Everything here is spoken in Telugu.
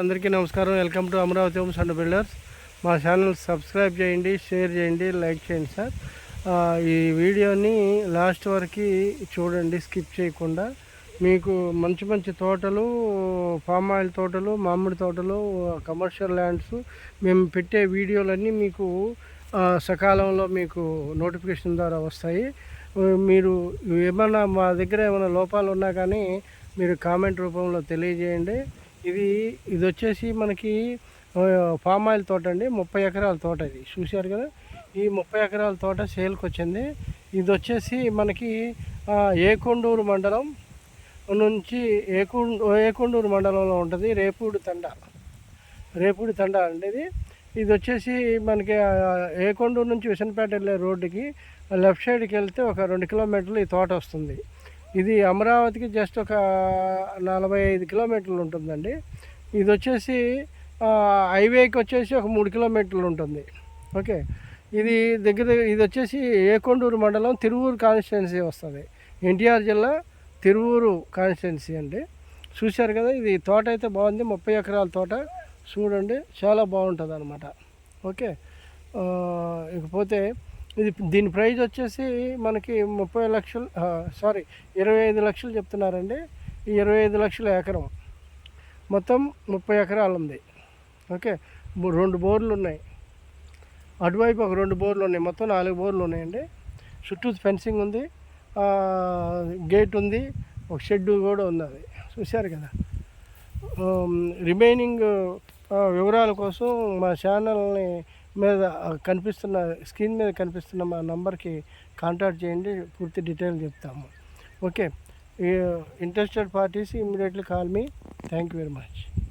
అందరికీ నమస్కారం. Welcome to Amaravati homes and builders. మా ఛానల్ సబ్స్క్రైబ్ చేయండి షేర్ చేయండి లైక్ చేయండి సార్. ఈ వీడియోని లాస్ట్ వరకు చూడండి స్కిప్ చేయకుండా. మీకు మంచి మంచి తోటలు పామ్ ఆయిల్ తోటలు మామిడి తోటలు కమర్షియల్ ల్యాండ్స్ మేము పెట్టే వీడియోలన్నీ మీకు సకాలంలో మీకు నోటిఫికేషన్ ద్వారా వస్తాయి. మీరు ఏమన్నా మా దగ్గర ఏమైనా లోపాలు ఉన్నా కానీ మీరు కామెంట్ రూపంలో తెలియజేయండి. ఇది ఇది వచ్చేసి మనకి పామ్ ఆయిల్ తోట అండి. ముప్పై ఎకరాల తోట ఇది. చూశారు కదా? ఈ ముప్పై ఎకరాల తోట సేల్కి వచ్చింది ఇది వచ్చేసి మనకి ఏకొండూరు మండలం నుంచి ఏకొండ ఏకొండూరు మండలంలో ఉంటుంది. రేపూడి తండ. రేపూడి తండ అండి ఇది. ఇది వచ్చేసి మనకి ఏకొండూరు నుంచి విసనపేట వెళ్ళే రోడ్డుకి లెఫ్ట్ సైడ్కి వెళ్తే ఒక రెండు కిలోమీటర్లు ఈ తోట వస్తుంది. ఇది అమరావతికి జస్ట్ ఒక నలభై ఐదు కిలోమీటర్లు ఉంటుందండి. ఇది వచ్చేసి హైవేకి వచ్చేసి ఒక మూడు కిలోమీటర్లు ఉంటుంది. ఓకే. ఇది దగ్గర ఇది వచ్చేసి ఏకొండూరు మండలం తిరువూరు కాన్స్టిట్యున్సీ వస్తుంది. ఎన్టీఆర్ జిల్లా తిరువూరు కాన్స్టిట్యున్సీ అండి. చూశారు కదా ఇది తోట అయితే బాగుంది. ముప్పై ఎకరాల తోట. చూడండి చాలా బాగుంటుంది అనమాట ఓకే ఇకపోతే ఇది దీని ప్రైజ్ వచ్చేసి మనకి ముప్పై లక్షలు సారీ ఇరవై ఐదు లక్షలు చెప్తున్నారండి. ఈ ఇరవై ఐదు లక్షల ఎకరం. మొత్తం ముప్పై ఎకరాలు ఉంది ఓకే రెండు బోర్లు ఉన్నాయి అటువైపు ఒక రెండు బోర్లు ఉన్నాయి మొత్తం నాలుగు బోర్లు ఉన్నాయండి చుట్టూ ఫెన్సింగ్ ఉంది. గేట్ ఉంది. ఒక షెడ్ కూడా ఉంది అది చూశారు కదా? రిమైనింగ్ వివరాల కోసం మా ఛానల్ని మీద కనిపిస్తున్న స్క్రీన్ మీద కనిపిస్తున్న మా నంబర్కి కాంటాక్ట్ చేయండి పూర్తి డీటెయిల్ చెప్తాము. Okay. Interested parties immediately call me. Thank you very much.